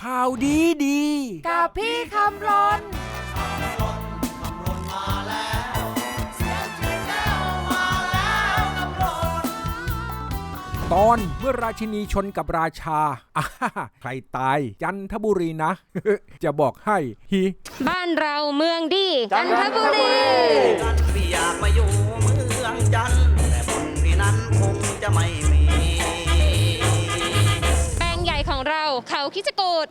ข่าวดีดี กับพี่คำรนตอนเมื่อราชินีชนกับราชาอ่าฮ่าฮ่าใครตายจันทบุรีนะ จะบอกให้ฮิบ้านเราเมืองดี จันทบุรีพี่อยากมาอยู่เมืองจันทร์แต่บนที่นั้นคงจะไม่มี แปลงใหญ่ของเราเขาคิดจกู ด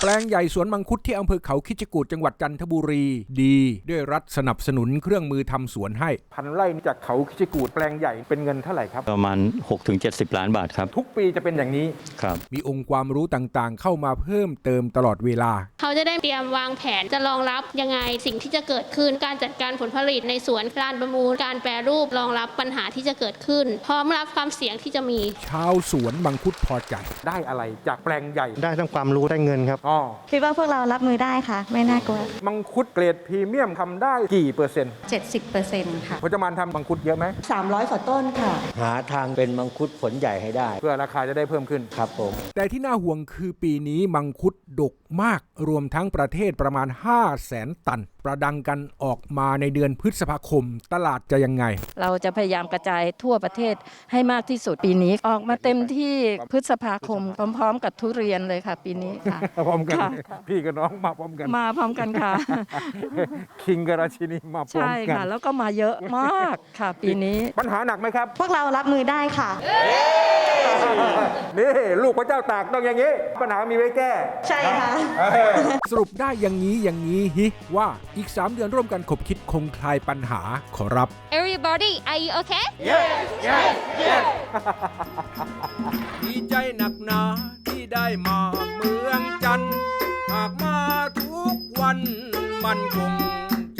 แปลงใหญ่สวนมังคุดที่อำเภอเขาคิดจกูดจังหวัดจันทบุรี ดีด้วยรัฐสนับสนุนเครื่องมือทำสวนให้ พันไร่จากเขาคิดจกูดแปลงใหญ่เป็นเงินเท่าไหร่ครับ ประมาณ 6-70 ล้านบาทครับ ทุกปีจะเป็นอย่างนี้ครับ มีองค์ความรู้ต่างๆ เข้ามาเพิ่มเติมตลอดเวลา เขาจะได้เตรียมวางแผนจะรองรับยังไงสิ่งที่จะเกิดขึ้นการจัดการผลผลิตในสวนการประมูลการแปรรูปรองรับปัญหาที่จะเกิดขึ้น พร้อมรับความเสี่ยงที่จะมี ชาวสวนมังคุดพอใจ ได้อะไรจากแปลงใหญ่ได้ทั้งความรู้ได้เงินครับ อ๋อคิดว่าพวกเรารับมือได้ค่ะ ไม่น่ากลัว มังคุดเกรดพรีเมียมทำได้กี่เปอร์เซ็นต์70%ค่ะ พจมานทำมังคุดเยอะไหม 300กว่าต้นค่ะ หาทางเป็นมังคุดผลใหญ่ให้ได้เพื่อราคาจะได้เพิ่มขึ้น ครับผม แต่ที่น่าห่วงคือปีนี้มังคุดดกมาก รวมทั้งประเทศประมาณ 5 0 0แสนตัน ประดังกันออกมาในเดือนพฤษภาคม ตลาดจะยังไง เราจะพยายามกระจายทั่วประเทศให้มากที่สุดปีนี้ออกมาเต็มที่พฤษภาคม พร้อม ๆ กับทุเรียนเลยค่ะ ปีนี้ค่ะ พร้อมกันค่ะ พี่กับน้องมาพร้อมกัน มาพร้อมกันค่ะ คิงกับราชินีมาพร้อใช่มกัค่ะ น แล้วก็มาเยอะมากค่ะ ปีนี้ ปัญหาหนักไหมครับ พวกเรารับมือได้ค่ะ นี่ ลูกพระเจ้าตากต้องอย่างนี้ ปัญหามีไว้แก้ ใช่ค่ะ สรุปได้อย่างนี้อย่างนี้ฮิว่าอีก 3 เดือนร่วมกันขบคิดคงคลายปัญหาขอรับ everybody are you okay ดีใจหนักหนาที่ ได้มาเมืองจันทร์หากมาทุกวันมันคง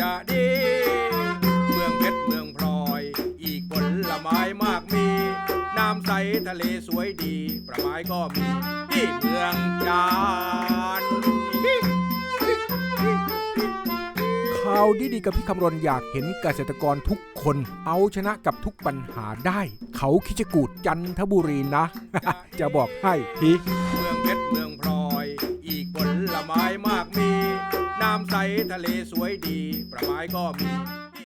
จะดี เมืองเพชรเมืองพลอย อีกผลไม้มากมี น้ำใสทะเลสวยดี ประไม้ก็มีที่เมืองจันทร์ ข่าวดีๆกับพี่คำรณอยากเห็นเกษตรกรทุกคน เอาชนะกับทุกปัญหาได้ เขาคิดจกูดจันทบุรีนะ จะบอกให้ฮิเมืองเพชรเมืองพลอย อีกผลไม้มากมี น้ำใสทะเลสวยดีประไม้ก็มี